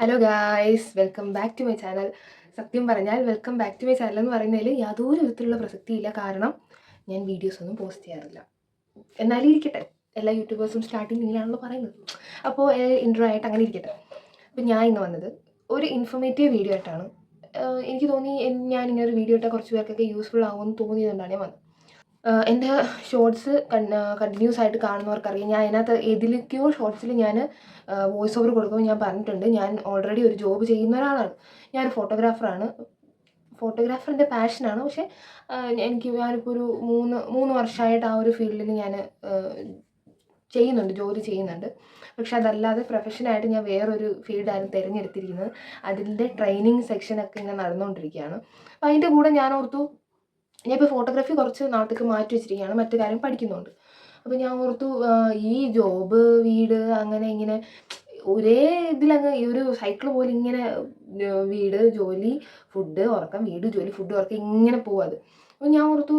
Hello guys welcome back to my channel സത്യം പറഞ്ഞാൽ welcome back to my channel എന്ന് പറയുന്നതിൽ യാതൊരു വിധത്തിലുള്ള പ്രസക്തിയില്ല. കാരണം ഞാൻ വീഡിയോസ് ഒന്നും പോസ്റ്റ് ചെയ്യാറില്ല. എന്നാലും ഇരിക്കട്ടെ. എല്ലാ യൂട്യൂബേഴ്സും സ്റ്റാർട്ടിങ് ഇങ്ങനെയാണല്ലോ പറയുന്നത്. അപ്പോൾ ഇൻട്രോ ആയിട്ട് അങ്ങനെ ഇരിക്കട്ടെ. അപ്പോൾ ഞാൻ ഇന്ന് വന്നത് ഒരു ഇൻഫോർമേറ്റീവ് വീഡിയോ ആയിട്ടാണ്. എനിക്ക് തോന്നി ഞാൻ ഇങ്ങനെ ഒരു വീഡിയോ ഇട്ടാൽ കുറച്ച് പേർക്കൊക്കെ യൂസ്ഫുൾ ആകുമെന്ന് തോന്നിയതുകൊണ്ടാണ് ഞാൻ വന്നത്. എന്റെ ഷോർട്സ് കണ്ടിന്യൂസ് ആയിട്ട് കാണുന്നവർക്കറിയാം. ഞാൻ അതിനകത്ത് ഏതിലേക്കോ ഷോർട്സിൽ ഞാൻ വോയിസ് ഓവർ കൊടുക്കുമ്പോൾ ഞാൻ പറഞ്ഞിട്ടുണ്ട്. ഞാൻ ഓൾറെഡി ഒരു ജോബ് ചെയ്യുന്ന ഒരാളാണ്. ഞാനൊരു ഫോട്ടോഗ്രാഫറാണ് ഫോട്ടോഗ്രാഫറിന്റെ പാഷനാണ് പക്ഷേ എനിക്ക് ഞാനിപ്പോൾ ഒരു മൂന്ന് മൂന്ന് വർഷമായിട്ട് ആ ഒരു ഫീൽഡിൽ ഞാൻ ചെയ്യുന്നുണ്ട് ജോലി ചെയ്യുന്നുണ്ട്. പക്ഷെ അതല്ലാതെ പ്രൊഫഷനായിട്ട് ഞാൻ വേറൊരു ഫീൽഡാണ് തിരഞ്ഞെടുത്തിരിക്കുന്നത്. അതിന്റെ ട്രെയിനിങ് സെക്ഷനൊക്കെ ഇങ്ങനെ നടന്നുകൊണ്ടിരിക്കുകയാണ് അപ്പോൾ അതിന്റെ കൂടെ ഞാൻ ഓർത്തു ഞാൻ ഇപ്പോൾ ഫോട്ടോഗ്രാഫി കുറച്ച് നാട്ടിലേക്ക് മാറ്റി വെച്ചിരിക്കുകയാണ്. മറ്റു കാര്യം പഠിക്കുന്നുണ്ട്. അപ്പോൾ ഞാൻ ഓർത്തു ഈ ജോബ് വീട് അങ്ങനെ ഇങ്ങനെ ഒരേ ഇതിലങ്ങ് ഈ ഒരു സൈക്കിൾ പോലെ ഇങ്ങനെ വീട് ജോലി ഫുഡ് ഉറക്കം വീട് ജോലി ഫുഡ് ഉറക്കം ഇങ്ങനെ പോവാത് അപ്പോൾ ഞാൻ ഓർത്തു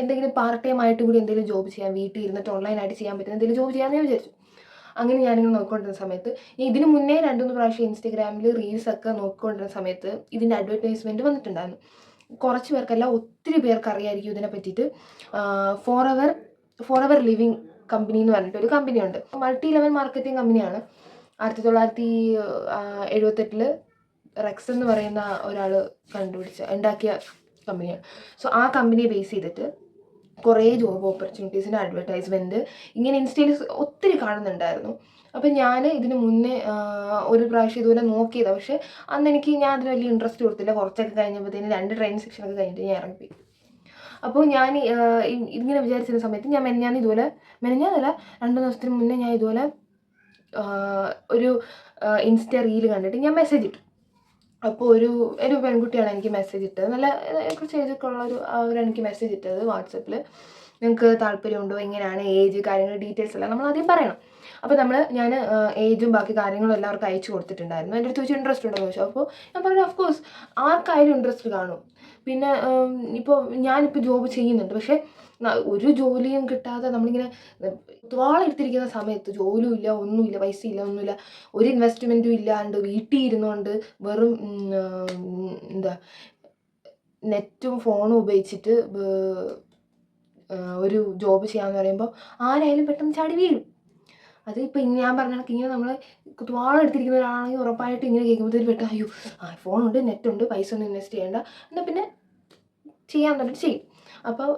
എന്തെങ്കിലും പാർട്ട് ടൈം ആയിട്ട് കൂടി എന്തെങ്കിലും ജോബ് ചെയ്യാം വീട്ടിൽ ഇരുന്നിട്ട് ഓൺലൈനായിട്ട് ചെയ്യാൻ പറ്റുന്ന എന്തെങ്കിലും ജോബ് ചെയ്യാമെന്ന് ഞാൻ വിചാരിച്ചു. അങ്ങനെ ഞാനിങ്ങനെ നോക്കിക്കൊണ്ടിരുന്ന സമയത്ത് ഇതിന് മുന്നേ രണ്ടു മൂന്ന് പ്രാവശ്യം ഇൻസ്റ്റഗ്രാമിൽ റീൽസൊക്കെ നോക്കിക്കൊണ്ടിരുന്ന സമയത്ത് ഇതിന്റെ അഡ്വർടൈസ്മെന്റ് വന്നിട്ടുണ്ടായിരുന്നു. കുറച്ച് പേർക്കല്ല ഒത്തിരി പേർക്ക് അറിയായിരിക്കും ഇതിനെ പറ്റിയിട്ട്. ഫോർ അവർ ഫോർ അവർ ലിവിങ് കമ്പനി എന്ന് പറഞ്ഞിട്ട് ഒരു കമ്പനിയുണ്ട്. മൾട്ടി ലെവൽ മാർക്കറ്റിംഗ് കമ്പനിയാണ് ആയിരത്തി തൊള്ളായിരത്തി എഴുപത്തെട്ടിൽ റെക്സ് എന്ന് പറയുന്ന ഒരാൾ കണ്ടുപിടിച്ച ഉണ്ടാക്കിയ കമ്പനിയാണ്. സോ ആ കമ്പനിയെ ബേസ് ചെയ്തിട്ട് കുറേ ജോബ് ഓപ്പർച്യൂണിറ്റീസിന്റെ അഡ്വർടൈസ്മെന്റ് ഇങ്ങനെ ഇൻസ്റ്റയിൽ ഒത്തിരി കാണുന്നുണ്ടായിരുന്നു. അപ്പം ഞാൻ ഇതിന് മുന്നേ ഒരു പ്രാവശ്യം ഇതുപോലെ നോക്കിയതാണ് പക്ഷേ അന്ന് എനിക്ക് ഞാൻ അതിന് വലിയ ഇൻട്രസ്റ്റ് കൊടുത്തില്ല. കുറച്ചൊക്കെ കഴിഞ്ഞപ്പോഴത്തേന് രണ്ട് ട്രെയിൻ സെക്ഷനൊക്കെ കഴിഞ്ഞിട്ട് ഞാൻ ഇറങ്ങിപ്പോയി. അപ്പോൾ ഞാൻ ഇങ്ങനെ വിചാരിച്ചിരുന്ന സമയത്ത് ഞാൻ മെനഞ്ഞാന്ന് ഇതുപോലെ മെനഞ്ഞാന്നല്ല രണ്ട് ദിവസത്തിന് മുന്നേ ഞാൻ ഇതുപോലെ ഒരു ഇൻസ്റ്റ റീൽ കണ്ടിട്ട് ഞാൻ മെസ്സേജ് ഇട്ടു. അപ്പോൾ ഒരു ഒരു പെൺകുട്ടിയാണ് എനിക്ക് മെസ്സേജ് ഇട്ടത്. നല്ല കുറച്ച് ഏജൊക്കെ ഉള്ള ഒരു അവരാണ് എനിക്ക് മെസ്സേജ് ഇട്ടത് വാട്സപ്പിൽ നിങ്ങൾക്ക് താല്പര്യമുണ്ടോ? എങ്ങനെയാണ് ഏജ് കാര്യങ്ങൾ ഡീറ്റെയിൽസ് എല്ലാം നമ്മൾ ആദ്യം പറയണം. അപ്പോൾ നമ്മൾ ഞാൻ ഏജും ബാക്കി കാര്യങ്ങളും എല്ലാവർക്കും അയച്ചു കൊടുത്തിട്ടുണ്ടായിരുന്നു. എന്റെ അടുത്ത് ചോദിച്ചാൽ ഇൻട്രസ്റ്റ് ഉണ്ടോ ചോദിച്ചു. അപ്പോൾ ഞാൻ പറഞ്ഞു ഓഫ് കോഴ്സ് ആർക്കായാലും ഇൻട്രസ്റ്റ് കാണും. പിന്നെ ഇപ്പോൾ ഞാനിപ്പോൾ ജോബ് ചെയ്യുന്നുണ്ട്. പക്ഷേ ഒരു ജോലിയും കിട്ടാതെ നമ്മളിങ്ങനെ എടുത്തിരിക്കുന്ന സമയത്ത് ജോലിയും ഇല്ല ഒന്നുമില്ല പൈസ ഇല്ല ഒന്നുമില്ല. ഒരു ഇൻവെസ്റ്റ്മെന്റും ഇല്ലാണ്ട് വീട്ടിൽ ഇരുന്നുകൊണ്ട് വെറും എന്താ നെറ്റും ഫോണും ഉപയോഗിച്ചിട്ട് ഒരു ജോബ് ചെയ്യാന്ന് പറയുമ്പോൾ ആരായാലും പെട്ടെന്ന് ചാടി വീഴും. അത് ഇപ്പം ഞാൻ പറഞ്ഞ കണക്ക് ഇങ്ങനെ നമ്മൾ എടുത്തിരിക്കുന്ന ഒരാളാണെങ്കിൽ ഉറപ്പായിട്ട് ഇങ്ങനെ കേൾക്കുമ്പോഴത്തേക്ക് പെട്ടെന്ന് അയ്യോ ആ ഫോണുണ്ട് നെറ്റുണ്ട് പൈസ ഒന്നും ഇൻവെസ്റ്റ് ചെയ്യേണ്ട. എന്നാൽ പിന്നെ ചെയ്യാൻ പറഞ്ഞിട്ട് ചെയ്യും. അപ്പോൾ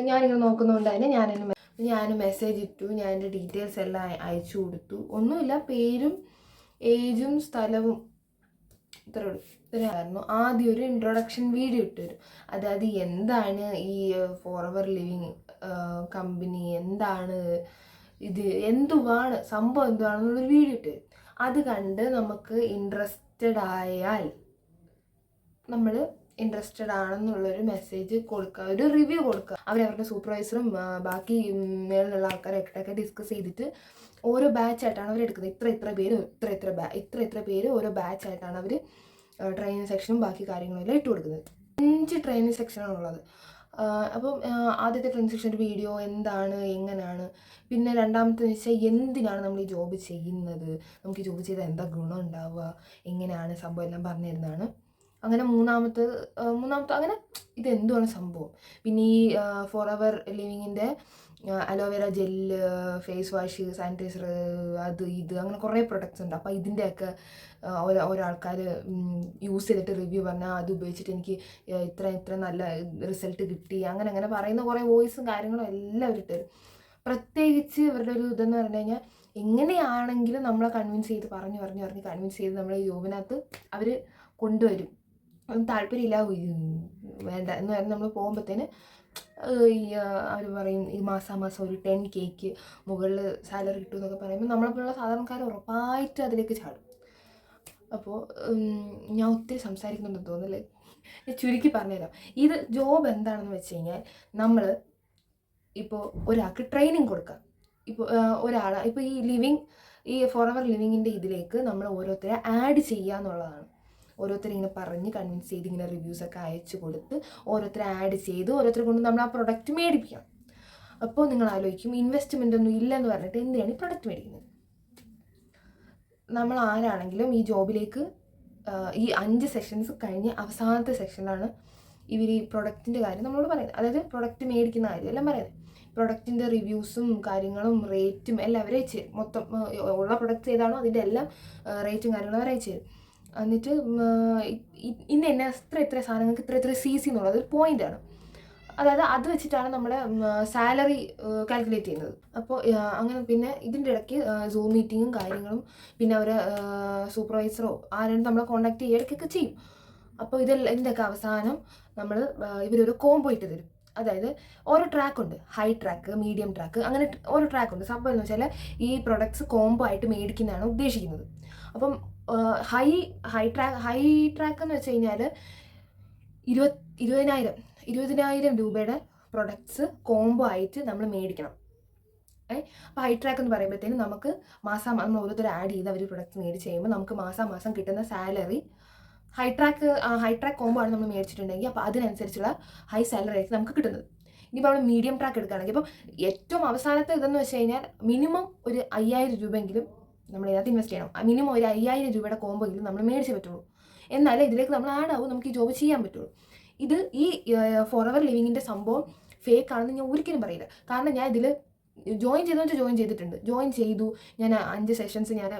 ഞാനിങ്ങനെ നോക്കുന്നതുകൊണ്ട് തന്നെ ഞാനതിന് ഞാൻ മെസ്സേജ് ഇട്ടു ഞാൻ എന്റെ ഡീറ്റെയിൽസ് എല്ലാം അയ- അയച്ചു കൊടുത്തു. ഒന്നുമില്ല പേരും ഏജും സ്ഥലവും ഇത്രേ ഉള്ളൂ. ഇത്രയായിരുന്നു ആദ്യം ഒരു ഇൻട്രൊഡക്ഷൻ വീഡിയോ ഇട്ടുതരും അതായത് എന്താണ് ഈ ഫോർ എവർ ലിവിങ് കമ്പനി എന്താണ് ഇത് എന്തുവാണ് സംഭവം എന്തുവാണെന്നുള്ളൊരു വീഡിയോ ഇട്ട് അത് കണ്ട് നമുക്ക് ഇൻട്രസ്റ്റഡ് ആയാൽ നമ്മൾ ഇൻട്രസ്റ്റഡ് ആണെന്നുള്ളൊരു മെസ്സേജ് കൊടുക്കുക ഒരു റിവ്യൂ കൊടുക്കുക അവരവരുടെ സൂപ്പർവൈസറും ബാക്കി മേളിലുള്ള ആൾക്കാരൊക്കെ ഡിസ്കസ് ചെയ്തിട്ട് ഓരോ ബാച്ചായിട്ടാണ് അവർ എടുക്കുന്നത്. ഇത്ര ഇത്ര പേര് ഇത്ര ഇത്ര ബാ ഇത്ര ഇത്ര പേര് ഓരോ ബാച്ചായിട്ടാണ് അവർ ട്രെയിനിങ് സെക്ഷനും ബാക്കി കാര്യങ്ങളും എല്ലാം ഇട്ട് കൊടുക്കുന്നത്. അഞ്ച് ട്രെയിനിങ് സെക്ഷനാണുള്ളത് അപ്പം ആദ്യത്തെ ട്രെയിനിങ് സെക്ഷന്റെ വീഡിയോ എന്താണ് എങ്ങനെയാണ് പിന്നെ രണ്ടാമത്തെ വെച്ചാൽ എന്തിനാണ് നമ്മൾ ഈ ജോബ് ചെയ്യുന്നത്? നമുക്ക് ഈ ജോബ് ചെയ്താൽ എന്താ ഗുണം ഉണ്ടാവുക? എങ്ങനെയാണ് സംഭവം എല്ലാം പറഞ്ഞു തരുന്നതാണ്. അങ്ങനെ മൂന്നാമത്തെ മൂന്നാമത്തെ അങ്ങനെ ഇത് എന്തുവാണ് സംഭവം? പിന്നെ ഈ Forever ലിവിങ്ങിന്റെ aloe vera gel face wash sanitizer അത് ഇത് അങ്ങനെ കുറേ പ്രൊഡക്ട്സ് ഉണ്ട്. അപ്പോൾ ഇതിന്റെയൊക്കെ ഓരോ ആൾക്കാർ യൂസ് ചെയ്തിട്ട് റിവ്യൂ പറഞ്ഞാൽ അത് ഉപയോഗിച്ചിട്ട് എനിക്ക് ഇത്ര ഇത്ര നല്ല റിസൾട്ട് കിട്ടി. അങ്ങനെ അങ്ങനെ പറയുന്ന കുറേ വോയിസും കാര്യങ്ങളും എല്ലാം അവർ തരും. പ്രത്യേകിച്ച് ഇവരുടെ ഒരു ഇതെന്ന് പറഞ്ഞു കഴിഞ്ഞാൽ എങ്ങനെയാണെങ്കിലും നമ്മളെ കൺവിൻസ് ചെയ്ത് പറഞ്ഞു പറഞ്ഞു പറഞ്ഞ് കൺവിൻസ് ചെയ്ത് നമ്മളെ ജോബിനകത്ത് അവർ കൊണ്ടുവരും. ഒന്നും താല്പര്യമില്ല. വേണ്ട. എന്ന് പറഞ്ഞാൽ നമ്മൾ പോകുമ്പോഴത്തേന് അവർ പറയും ഈ മാസാ മാസം ഒരു ടെൻ കേക്ക് മുകളിൽ സാലറി കിട്ടും എന്നൊക്കെ പറയുമ്പോൾ നമ്മളെപ്പോലുള്ള സാധാരണക്കാർ ഉറപ്പായിട്ട് അതിലേക്ക് ചാടും. അപ്പോൾ ഞാൻ ഒത്തിരി സംസാരിക്കുന്നുണ്ടെന്ന് തോന്നുന്നില്ല ഞാൻ ചുരുക്കി പറഞ്ഞുതരാം. ഇത് ജോബ് എന്താണെന്ന് വെച്ച് കഴിഞ്ഞാൽ നമ്മൾ ഇപ്പോൾ ഒരാൾക്ക് ട്രെയിനിങ് കൊടുക്കാം. ഇപ്പോൾ ഒരാൾ ഇപ്പോൾ ഈ ലിവിങ് ഈ ഫോർ എവർ ലിവിങ്ങിന്റെ ഇതിലേക്ക് നമ്മൾ ഓരോരുത്തരെ ആഡ് ചെയ്യുക എന്നുള്ളതാണ് ഓരോരുത്തരെ ഇങ്ങനെ പറഞ്ഞ് കൺവിൻസ് ചെയ്ത് ഇങ്ങനെ റിവ്യൂസൊക്കെ അയച്ചു കൊടുത്ത് ഓരോരുത്തരെ ആഡ് ചെയ്ത് ഓരോരുത്തരെ കൊണ്ട് നമ്മൾ ആ പ്രൊഡക്റ്റ് മേടിപ്പിക്കണം അപ്പോൾ നിങ്ങൾ ആലോചിക്കും ഇൻവെസ്റ്റ്മെന്റ് ഒന്നും ഇല്ലെന്ന് പറഞ്ഞിട്ട് എന്തിനാണ് ഈ പ്രൊഡക്റ്റ് മേടിക്കുന്നത്? നമ്മൾ ആരാണെങ്കിലും ഈ ജോബിലേക്ക് ഈ അഞ്ച് സെഷൻസ് കഴിഞ്ഞ് അവസാനത്തെ സെഷനിലാണ് ഇവർ ഈ പ്രൊഡക്റ്റിന്റെ കാര്യം നമ്മളോട് പറയുന്നത്. അതായത് പ്രൊഡക്റ്റ് മേടിക്കുന്ന കാര്യം എല്ലാം പറയുന്നത്. പ്രൊഡക്റ്റിന്റെ റിവ്യൂസും കാര്യങ്ങളും റേറ്റും എല്ലാം അവർ അയച്ചു മൊത്തം ഉള്ള പ്രൊഡക്റ്റ് ഏതാണോ അതിന്റെ എല്ലാം റേറ്റും കാര്യങ്ങളും അവർ അയച്ചു എന്നിട്ട് ഇന്ന് എന്നെ എത്ര എത്ര സാധനങ്ങൾക്ക് ഇത്ര എത്ര സി സി എന്നുള്ളത് ഒരു പോയിന്റാണ് അതായത് അത് വെച്ചിട്ടാണ് നമ്മുടെ സാലറി കാൽക്കുലേറ്റ് ചെയ്യുന്നത്. അപ്പോൾ അങ്ങനെ പിന്നെ ഇതിന്റെ ഇടയ്ക്ക് സൂം മീറ്റിങ്ങും കാര്യങ്ങളും പിന്നെ അവർ സൂപ്പർവൈസറോ ആരും നമ്മളെ കോൺടാക്ട് ചെയ്യുക ഇടയ്ക്കൊക്കെ ചെയ്യും. അപ്പോൾ ഇതെല്ലാം ഇതിന്റെയൊക്കെ അവസാനം നമ്മൾ ഇവരൊരു കോംബോ ഇട്ട് തരും. അതായത് ഓരോ ട്രാക്ക് ഉണ്ട്. ഹൈ ട്രാക്ക് മീഡിയം ട്രാക്ക് അങ്ങനെ ഓരോ ട്രാക്ക് ഉണ്ട്. സംഭവം എന്ന് വെച്ചാൽ ഈ പ്രൊഡക്ട്സ് കോംബോ ആയിട്ട് മേടിക്കുന്നതാണ് ഉദ്ദേശിക്കുന്നത്. അപ്പം high high track high track എന്ന് വെച്ച് കഴിഞ്ഞാൽ ഇരുപത് ഇരുപതിനായിരം ഇരുപതിനായിരം രൂപയുടെ പ്രൊഡക്ട്സ് കോംബോ ആയിട്ട് നമ്മൾ മേടിക്കണം. ഏ? അപ്പോൾ ഹൈ ട്രാക്ക് എന്ന് പറയുമ്പോഴത്തേനും നമുക്ക് മാസം നമ്മൾ ഓരോരുത്തർ ആഡ് ചെയ്ത് അവർ പ്രൊഡക്ട്സ് മേടിച്ച് കഴിയുമ്പോൾ നമുക്ക് മാസം മാസം കിട്ടുന്ന salary high track high track combo ആണ് നമ്മൾ മേടിച്ചിട്ടുണ്ടെങ്കിൽ അപ്പോൾ അതിനനുസരിച്ചുള്ള ഹൈ സാലറി ആയിരിക്കും നമുക്ക് കിട്ടുന്നത്. ഇനിയിപ്പോൾ നമ്മൾ മീഡിയം ട്രാക്ക് എടുക്കുകയാണെങ്കിൽ ഇപ്പം ഏറ്റവും അവസാനത്തെ ഇതെന്ന് വെച്ച് കഴിഞ്ഞാൽ മിനിമം ഒരു അയ്യായിരം രൂപയെങ്കിലും നമ്മൾ ഇതിനകത്ത് ഇൻവെസ്റ്റ് ചെയ്യണം. മിനിമം ഒരു അയ്യായിരം രൂപയുടെ കോംബോ എങ്കിലും നമ്മൾ മേടിച്ചേ പറ്റുള്ളൂ. എന്നാലേ ഇതിലേക്ക് നമ്മൾ ആഡ് ആവും നമുക്ക് ഈ ജോബ് ചെയ്യാൻ പറ്റുള്ളൂ. ഇത് ഈ ഫോർ അവർ ലിവിങ്ങിന്റെ സംഭവം ഫേക്ക് ആണെന്ന് ഞാൻ ഒരിക്കലും പറയില്ല. കാരണം ഞാൻ ഇതിൽ ജോയിൻ ചെയ്തെന്ന് വെച്ചാൽ ജോയിൻ ചെയ്തിട്ടുണ്ട്. ജോയിൻ ചെയ്തു. ഞാൻ അഞ്ച് സെഷൻസ് ഞാൻ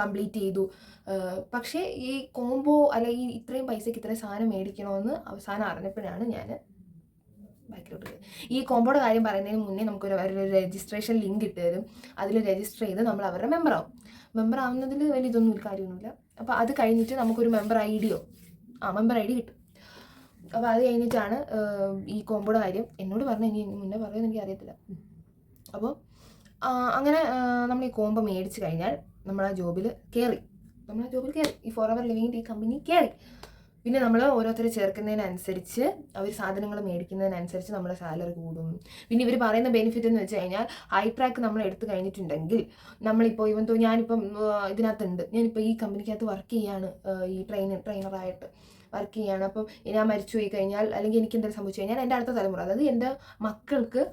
കംപ്ലീറ്റ് ചെയ്തു. പക്ഷേ ഈ കോംബോ അല്ല ഈ ഇത്രയും പൈസയ്ക്ക് ഇത്രയും സാധനം മേടിക്കണമെന്ന് അവസാനം അറിഞ്ഞപ്പോഴാണ് ഞാൻ ബാക്കിലോട്ട് ഈ കോംബോയുടെ കാര്യം പറയുന്നതിന് മുന്നേ നമുക്കൊരു അവരുടെ രജിസ്ട്രേഷൻ ലിങ്ക് ഇട്ട് തരും. അതിൽ രജിസ്റ്റർ ചെയ്ത് നമ്മൾ അവരുടെ മെമ്പർ ആവും. മെമ്പർ ആവുന്നതിൽ വലിയ ഇതൊന്നും ഒരു കാര്യമൊന്നുമില്ല അപ്പോൾ അത് കഴിഞ്ഞിട്ട് നമുക്കൊരു മെമ്പർ ഐ ഡിയോ? ആ മെമ്പർ ഐ ഡി കിട്ടും. അപ്പോൾ അത് കഴിഞ്ഞിട്ടാണ് ഈ കോംബോയുടെ കാര്യം എന്നോട് പറഞ്ഞ ഇനി മുന്നേ പറയുമെന്ന് എനിക്ക് അറിയത്തില്ല അപ്പോൾ അങ്ങനെ നമ്മൾ ഈ കോംബോ മേടിച്ച് കഴിഞ്ഞാൽ നമ്മൾ ആ ജോബിൽ കയറി നമ്മൾ ആ ജോബിൽ കയറി ഈ ഫോർ അവർ ലിവിങ് ഈ കമ്പനി കയറി പിന്നെ നമ്മൾ ഓരോരുത്തർ ചേർക്കുന്നതിനനുസരിച്ച് അവർ സാധനങ്ങൾ മേടിക്കുന്നതിനനുസരിച്ച് നമ്മുടെ സാലറി കൂടും. പിന്നെ ഇവർ പറയുന്ന ബെനിഫിറ്റ് എന്ന് വെച്ച് കഴിഞ്ഞാൽ ഹൈ ട്രാക്ക് നമ്മൾ എടുത്തു കഴിഞ്ഞിട്ടുണ്ടെങ്കിൽ നമ്മളിപ്പോൾ ഇവൻ തോ ഞാനിപ്പം ഇതിനകത്തുണ്ട്. ഞാനിപ്പോൾ ഈ കമ്പനിക്കകത്ത് വർക്ക് ചെയ്യാണ് ഈ ട്രെയിനർ ട്രെയിനറായിട്ട് വർക്ക് ചെയ്യാണ്. അപ്പം ഞാൻ മരിച്ചു പോയി കഴിഞ്ഞാൽ അല്ലെങ്കിൽ എനിക്ക് എന്തെങ്കിലും സംഭവിച്ചു കഴിഞ്ഞാൽ എന്റെ അടുത്ത തലമുറ അതായത് എന്റെ മക്കൾക്ക്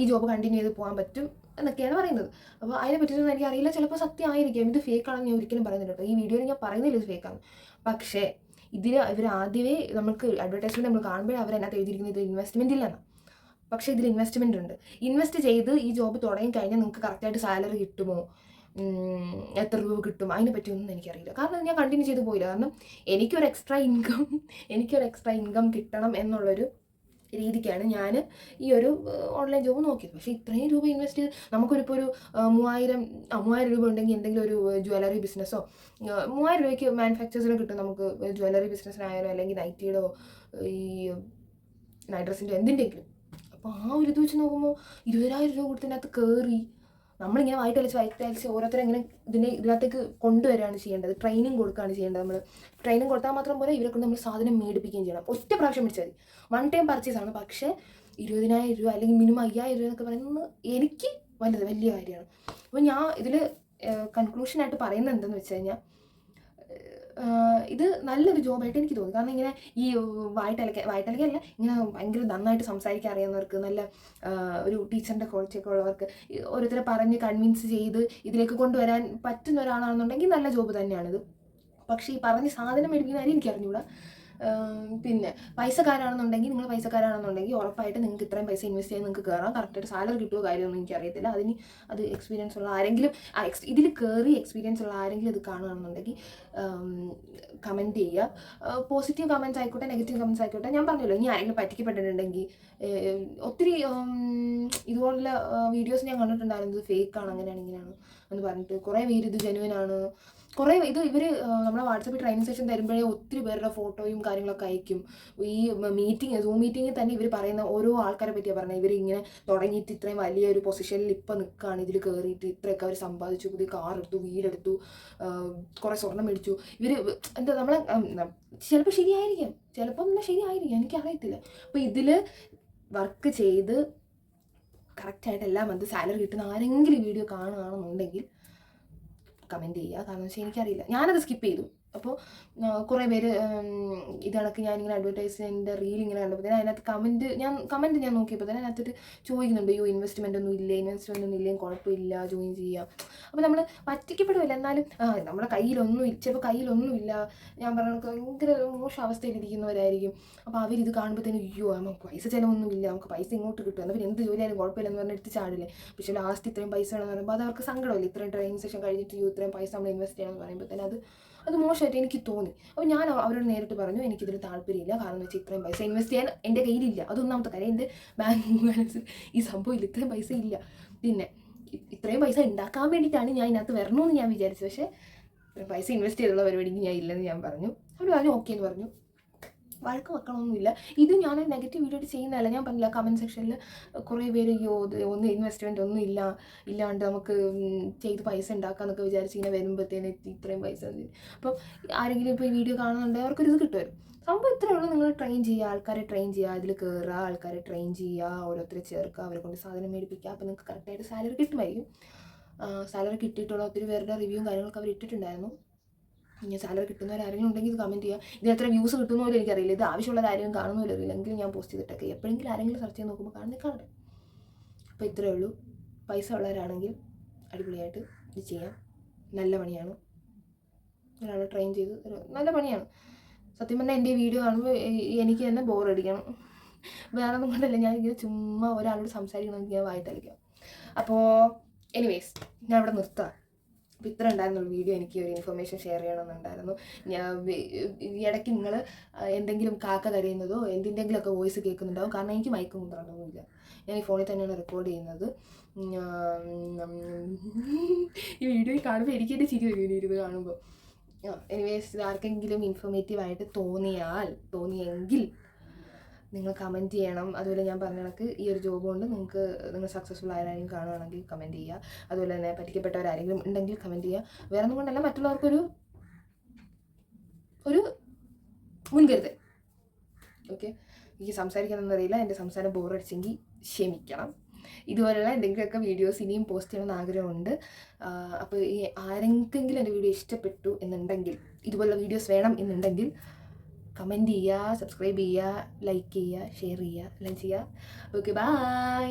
ഈ ജോബ് കണ്ടിന്യൂ ചെയ്ത് പോകാൻ പറ്റും. എന്നൊക്കെയാണ് പറയുന്നത്. അപ്പോൾ അതിനെ പറ്റിയിട്ട് എനിക്ക് അറിയില്ല ചിലപ്പോൾ സത്യമായിരിക്കും. ഇത് ഫേക്ക് ആണെന്ന് ഞാൻ ഒരിക്കലും പറയുന്നില്ല കേട്ടോ. ഈ വീഡിയോയിൽ ഞാൻ പറയുന്നില്ല ഇത് ഫേക്കാണ് പക്ഷേ ഇതിൽ ഇവർ ആദ്യമേ നമുക്ക് അഡ്വർടൈസ്മെന്റ് നമ്മൾ കാണുമ്പോഴേ അതിനകത്ത് എഴുതിയിരിക്കുന്നത് ഇത് ഇൻവെസ്റ്റ്മെന്റ് ഇല്ലെന്ന് പക്ഷേ ഇതിൽ ഇൻവെസ്റ്റ്മെന്റ് ഉണ്ട്. ഇൻവെസ്റ്റ് ചെയ്ത് ഈ ജോബ് തുടങ്ങി കഴിഞ്ഞാൽ നിങ്ങൾക്ക് കറക്റ്റായിട്ട് സാലറി കിട്ടുമോ? എത്ര രൂപ കിട്ടും? അതിനെ പറ്റിയൊന്നും എനിക്കറിയില്ല. കാരണം ഞാൻ കണ്ടിന്യൂ ചെയ്ത് പോയില്ല. കാരണം എനിക്കൊരു എക്സ്ട്രാ ഇൻകം എനിക്കൊരു എക്സ്ട്രാ ഇൻകം കിട്ടണം എന്നുള്ളൊരു രീതിക്കാണ് ഞാൻ ഈ ഒരു ഓൺലൈൻ ജോബ് നോക്കിയത്. പക്ഷേ ഇത്രയും രൂപ ഇൻവെസ്റ്റ് ചെയ്ത് നമുക്കൊരിപ്പോൾ ഒരു മൂവായിരം മൂവായിരം രൂപ ഉണ്ടെങ്കിൽ എന്തെങ്കിലും ഒരു ജ്വല്ലറി ബിസിനസ്സോ മൂവായിരം രൂപയ്ക്ക് മാനുഫാക്ചേഴ്സിന് കിട്ടും നമുക്ക് ജ്വല്ലറി ബിസിനസ്സിനായാലോ അല്ലെങ്കിൽ നൈറ്റിയുടെയോ ഈ നൈറ്റ് ഡ്രസ്സിന്റെ എന്തിന്റെയെങ്കിലും അപ്പോൾ ആ ഒരു ഇത് വെച്ച് നോക്കുമ്പോൾ ഇരുപതിനായിരം രൂപ കൊടുത്തതിനകത്ത് കയറി നമ്മളിങ്ങനെ വയറ്റലിച്ച് വയറ്റലിച്ച് ഓരോരുത്തരും ഇങ്ങനെ ഇതിനെ ഇതിനകത്തേക്ക് കൊണ്ടുവരികയാണ് ചെയ്യേണ്ടത്. ട്രെയിനിങ് കൊടുക്കുകയാണ് ചെയ്യേണ്ടത് നമ്മൾ ട്രെയിനിങ് കൊടുത്താൽ മാത്രം പോലെ ഇവരെ കൊണ്ട് നമ്മൾ സാധനം മേടിപ്പിക്കുകയും ചെയ്യണം. ഒറ്റ പ്രാവശ്യം മേടിച്ചാൽ മതി. വൺ ടൈം പർച്ചേസ് ആണ്. പക്ഷേ ഇരുപതിനായിരം രൂപ അല്ലെങ്കിൽ മിനിമം അയ്യായിരം രൂപ എന്നൊക്കെ പറയുന്നത് എനിക്ക് വലുത് വലിയ കാര്യമാണ്. അപ്പോൾ ഞാൻ ഇതിൽ കൺക്ലൂഷനായിട്ട് പറയുന്നത് എന്തെന്ന് വെച്ച് കഴിഞ്ഞാൽ ഇത് നല്ലൊരു ജോബായിട്ട് എനിക്ക് തോന്നി. കാരണം ഇങ്ങനെ ഈ വായിട്ടലക്ക വായിട്ടലക്കല്ല ഇങ്ങനെ ഭയങ്കര നന്നായിട്ട് സംസാരിക്കാൻ അറിയാവുന്നവർക്ക് നല്ല ഒരു ടീച്ചറിന്റെ ക്വാളിറ്റിയൊക്കെ ഉള്ളവർക്ക് ഓരോരുത്തരെ പറഞ്ഞ് കൺവിൻസ് ചെയ്ത് ഇതിലേക്ക് കൊണ്ടുവരാൻ പറ്റുന്ന ഒരാളാണെന്നുണ്ടെങ്കിൽ നല്ല ജോബ് തന്നെയാണിത്. പക്ഷേ ഈ പറഞ്ഞ് സാധനം മേടിക്കുന്ന കാര്യം എനിക്ക് അറിഞ്ഞൂടാ. ആം, പിന്നെ പൈസക്കാരാണെന്നുണ്ടെങ്കിൽ നിങ്ങൾ പൈസക്കാരാണെന്നുണ്ടെങ്കിൽ ഉറപ്പായിട്ട് നിങ്ങൾക്ക് ഇത്രയും പൈസ ഇൻവെസ്റ്റ് ചെയ്യാൻ നിങ്ങൾക്ക് കയറാം കറക്റ്റായിട്ട് സാലറി കിട്ടുമോ കാര്യമൊന്നും എനിക്കറിയത്തില്ല. അതിന് അത് എക്സ്പീരിയൻസ് ഉള്ള ആരെങ്കിലും ഇതിൽ കയറി എക്സ്പീരിയൻസ് ഉള്ള ആരെങ്കിലും ഇത് കാണുകയാണെന്നുണ്ടെങ്കിൽ കമന്റ് ചെയ്യുക. പോസിറ്റീവ് കമൻസ് ആയിക്കോട്ടെ നെഗറ്റീവ് കമൻസ് ആയിക്കോട്ടെ ഞാൻ പറഞ്ഞല്ലോ ഇനി ആരെങ്കിലും പറ്റിക്കപ്പെട്ടിട്ടുണ്ടെങ്കിൽ ഒത്തിരി ഇതുപോലുള്ള വീഡിയോസ് ഞാൻ കണ്ടിട്ടുണ്ടായിരുന്നു. ഇത് ഫേക്കാണ് അങ്ങനെയാണ് ഇങ്ങനെയാണ് എന്ന് പറഞ്ഞിട്ട് കുറേ പേര് ഇത് ജെനുവിനാണ് കുറേ ഇത് ഇവർ നമ്മളെ വാട്സപ്പിൽ ട്രെയിനിങ് സെഷൻ തരുമ്പോഴേ ഒത്തിരി പേരുടെ ഫോട്ടോയും കാര്യങ്ങളൊക്കെ അയക്കും. ഈ മീറ്റിംഗ് സൂം മീറ്റിങ്ങിൽ തന്നെ ഇവർ പറയുന്ന ഓരോ ആൾക്കാരെ പറ്റിയാണ് പറഞ്ഞത്. ഇവർ ഇങ്ങനെ തുടങ്ങിയിട്ട് ഇത്രയും വലിയൊരു പൊസിഷനിൽ ഇപ്പം നിൽക്കുകയാണ് ഇതിൽ കയറിയിട്ട് ഇത്രയൊക്കെ അവർ സമ്പാദിച്ചു. പുതിയ കാർ എടുത്തു വീടെടുത്തു കുറേ സ്വർണം മേടിച്ചു. ഇവർ എന്താ നമ്മളെ ചിലപ്പോൾ ശരിയായിരിക്കാം. ചിലപ്പോൾ ഒന്നും ശരിയായിരിക്കാം. എനിക്കറിയത്തില്ല. അപ്പോൾ ഇതിൽ വർക്ക് ചെയ്ത് കറക്റ്റായിട്ട് എല്ലാ മന്ത് സാലറി കിട്ടുന്ന ആരെങ്കിലും വീഡിയോ കാണുകയാണെന്നുണ്ടെങ്കിൽ കമന്റ് ചെയ്യുക. കാരണം വെച്ചാൽ എനിക്കറിയില്ല. ഞാനത് സ്കിപ്പ് ചെയ്തു. അപ്പോൾ കുറേ പേര് ഇത് കണക്ക് ഞാനിങ്ങനെ അഡ്വർടൈസ്മെന്റ് റീൽ ഇങ്ങനെ കണ്ടപ്പോൾ അതിനകത്ത് കമന്റ് ഞാൻ കമന്റ് ഞാൻ നോക്കിയപ്പോൾ തന്നെ അതിനകത്തൊരു ചോദിക്കുന്നുണ്ട് യോ ഇൻവെസ്റ്റ്മെന്റ് ഒന്നും ഇല്ല? ഇൻവെസ്റ്റ്മെന്റ് ഒന്നും ഇല്ലെങ്കിൽ കുഴപ്പമില്ല ജോയിൻ ചെയ്യാം. അപ്പോൾ നമ്മൾ പറ്റിക്കപ്പെടുമല്ല എന്നാലും നമ്മുടെ കയ്യിലൊന്നും ചിലപ്പോൾ കയ്യിലൊന്നുമില്ല ഞാൻ പറഞ്ഞ ഭയങ്കര മോശം അവസ്ഥയിലിരിക്കുന്നവരായിരിക്കും അപ്പോൾ അവരിത് തന്നെ അയ്യോ നമുക്ക് പൈസ ചിലവൊന്നുമില്ല നമുക്ക് പൈസ ഇങ്ങോട്ട് കിട്ടും. എന്നാൽ പിന്നെ എന്ത് ജോലിയായാലും കുഴപ്പമില്ലെന്ന് പറഞ്ഞ് എടുത്ത് ചാടില്ലേ? പക്ഷേ ലാസ്റ്റ് ഇത്രയും പൈസ വേണമെന്ന് പറയുമ്പോൾ അത് അവർക്ക് സങ്കടമല്ലേ? ഇത്രയും ട്രെയിനിങ് സെഷൻ കഴിഞ്ഞിട്ട് ഇത്രയും പൈസ നമ്മൾ ഇൻവെസ്റ്റ് ചെയ്യണമെന്ന് പറയുമ്പോൾ തന്നെ അത് അത് മോശമായിട്ട് എനിക്ക് തോന്നി. അപ്പോൾ ഞാൻ അവരോട് നേരിട്ട് പറഞ്ഞു എനിക്കിതിൽ താല്പര്യമില്ല. കാരണം വെച്ചാൽ ഇത്രയും പൈസ ഇൻവെസ്റ്റ് ചെയ്യാൻ എന്റെ കയ്യിലില്ല. അതൊന്നാമത്തെ കാര്യം എന്റെ ബാങ്ക് ബാലൻസിൽ ഈ സംഭവം ഇത്രയും പൈസ ഇല്ല. പിന്നെ ഇത്രയും പൈസ ഉണ്ടാക്കാൻ വേണ്ടിയിട്ടാണ് ഞാൻ ഇതിനകത്ത് വരണമെന്ന് ഞാൻ വിചാരിച്ചു. പക്ഷേ പൈസ ഇൻവെസ്റ്റ് ചെയ്തുള്ള പരിപാടിക്ക് ഞാൻ ഇല്ലെന്ന് ഞാൻ പറഞ്ഞു. അവർ പറഞ്ഞു ഓക്കെ എന്ന് പറഞ്ഞു. വഴക്ക് വെക്കണമൊന്നുമില്ല. ഇത് ഞാൻ നെഗറ്റീവ് വീഡിയോ ചെയ്യുന്നതല്ല. ഞാൻ പറഞ്ഞില്ല കമന്റ് സെക്ഷനിൽ കുറേ പേര് അയ്യോ ഒന്നും ഇൻവെസ്റ്റ്മെന്റ് ഒന്നും ഇല്ല. ഇല്ലാണ്ട് നമുക്ക് ചെയ്ത് പൈസ ഉണ്ടാക്കാന്നൊക്കെ വിചാരിച്ച് ഇങ്ങനെ വരുമ്പോഴത്തേന് ഇത്രയും പൈസ അപ്പോൾ അപ്പം ആരെങ്കിലും ഇപ്പോൾ ഈ വീഡിയോ കാണുന്നുണ്ടെങ്കിൽ അവർക്കൊരു ഇത് കിട്ടുമായിരുന്നു. സംഭവം ഇത്രയേ ഉള്ളൂ. നിങ്ങൾ ട്രെയിൻ ചെയ്യുക. ആൾക്കാരെ ട്രെയിൻ ചെയ്യുക. അതിൽ കയറുക ആൾക്കാരെ ട്രെയിൻ ചെയ്യുക. ഓരോരുത്തരെ ചേർക്കുക. അവരെ കൊണ്ട് സാധനം മേടിപ്പിക്കുക. അപ്പോൾ നിങ്ങൾക്ക് കറക്റ്റായിട്ട് സാലറി കിട്ടുമായിരിക്കും. സാലറി കിട്ടിയിട്ടുള്ള ഒത്തിരി പേരുടെ റിവ്യൂവും കാര്യങ്ങളൊക്കെ അവർ ഇട്ടിട്ടുണ്ടായിരുന്നു. ഇനി സാലറി കിട്ടുന്നവരാരെങ്കിലും ഉണ്ടെങ്കിൽ ഇത് കമന്റ് ചെയ്യുക ഇതിന് എത്ര വ്യൂസ് കിട്ടുന്ന പോലും എനിക്കറിയില്ല. ഇത് ആവശ്യമുള്ള കാര്യം കാണുന്ന പോലും അറിയില്ല എങ്കിലും ഞാൻ പോസ്റ്റ് ചെയ്തിട്ടൊക്കെ. എപ്പോഴെങ്കിലും ആരെങ്കിലും സെർച്ച് ചെയ്ത് നോക്കുമ്പോൾ കാണുന്നത് കാണട്ടെ അപ്പോൾ ഇത്രയേ ഉള്ളൂ. പൈസ ഉള്ളവരാണെങ്കിൽ അടിപൊളിയായിട്ട് ഇത് ചെയ്യാം. നല്ല പണിയാണ്. ഒരാൾ ട്രെയിൻ ചെയ്ത് നല്ല പണിയാണ്. സത്യം പറഞ്ഞാൽ എന്റെ വീഡിയോ കാണുമ്പോൾ എനിക്ക് തന്നെ ബോറടിക്കണം വേറെ ഒന്നും കൊണ്ടല്ല. ഞാൻ ഇങ്ങനെ ചുമ്മാ ഒരാളോട് സംസാരിക്കണമെങ്കിൽ ഞാൻ വായിട്ടലിക്കാം അപ്പോൾ എനിവേസ് ഞാൻ ഇവിടെ നിർത്താം. അപ്പോൾ ഇത്ര ഉണ്ടായിരുന്നുള്ളൂ വീഡിയോ എനിക്ക് ഒരു ഇൻഫർമേഷൻ ഷെയർ ചെയ്യണമെന്നുണ്ടായിരുന്നു. ഈ ഇടയ്ക്ക് നിങ്ങൾ എന്തെങ്കിലും കാക്ക കരയുന്നതോ എന്തിന്റെങ്കിലുമൊക്കെ വോയിസ് കേൾക്കുന്നുണ്ടാവും. കാരണം എനിക്ക് മൈക്ക് കുന്തറൊന്നുമില്ല ഞാൻ ഈ ഫോണിൽ തന്നെയാണ് റെക്കോർഡ് ചെയ്യുന്നത്. ഈ വീഡിയോ കാണുമ്പോൾ എനിക്ക് എന്റെ ചിരി വരും ഇനി ഇരുന്ന് കാണുമ്പോൾ എനിവേസ് ആർക്കെങ്കിലും ഇൻഫോർമേറ്റീവ് ആയിട്ട് തോന്നിയാൽ തോന്നിയെങ്കിൽ നിങ്ങൾ കമന്റ് ചെയ്യണം. അതുപോലെ ഞാൻ പറഞ്ഞ കണക്ക് ഈ ഒരു ജോബ് കൊണ്ട് നിങ്ങൾക്ക് നിങ്ങൾ സക്സസ്ഫുൾ ആരാരെങ്കിലും കാണുകയാണെങ്കിൽ കമന്റ് ചെയ്യുക. അതുപോലെ തന്നെ പറ്റിക്കപ്പെട്ടവരാരെങ്കിലും ഉണ്ടെങ്കിൽ കമന്റ് ചെയ്യുക. വേറെ ഒന്നും കൊണ്ടല്ല മറ്റുള്ളവർക്കൊരു ഒരു മുൻകരുതൽ. ഓക്കെ എനിക്ക് സംസാരിക്കാനൊന്നും അറിയില്ല. എന്റെ സംസാരം ബോറടിച്ചെങ്കിൽ ക്ഷമിക്കണം. ഇതുപോലെയുള്ള എന്തെങ്കിലുമൊക്കെ വീഡിയോസ് ഇനിയും പോസ്റ്റ് ചെയ്യണമെന്ന് ആഗ്രഹമുണ്ട്. അപ്പോൾ ഈ ആരെങ്കിലും എന്റെ വീഡിയോ ഇഷ്ടപ്പെട്ടു എന്നുണ്ടെങ്കിൽ ഇതുപോലുള്ള വീഡിയോസ് വേണം എന്നുണ്ടെങ്കിൽ കമന്റ് ചെയ്യുക സബ്സ്ക്രൈബ് ചെയ്യുക ലൈക്ക് ചെയ്യുക ഷെയർ ചെയ്യുക എല്ലാം ചെയ്യുക ഓക്കെ ബൈ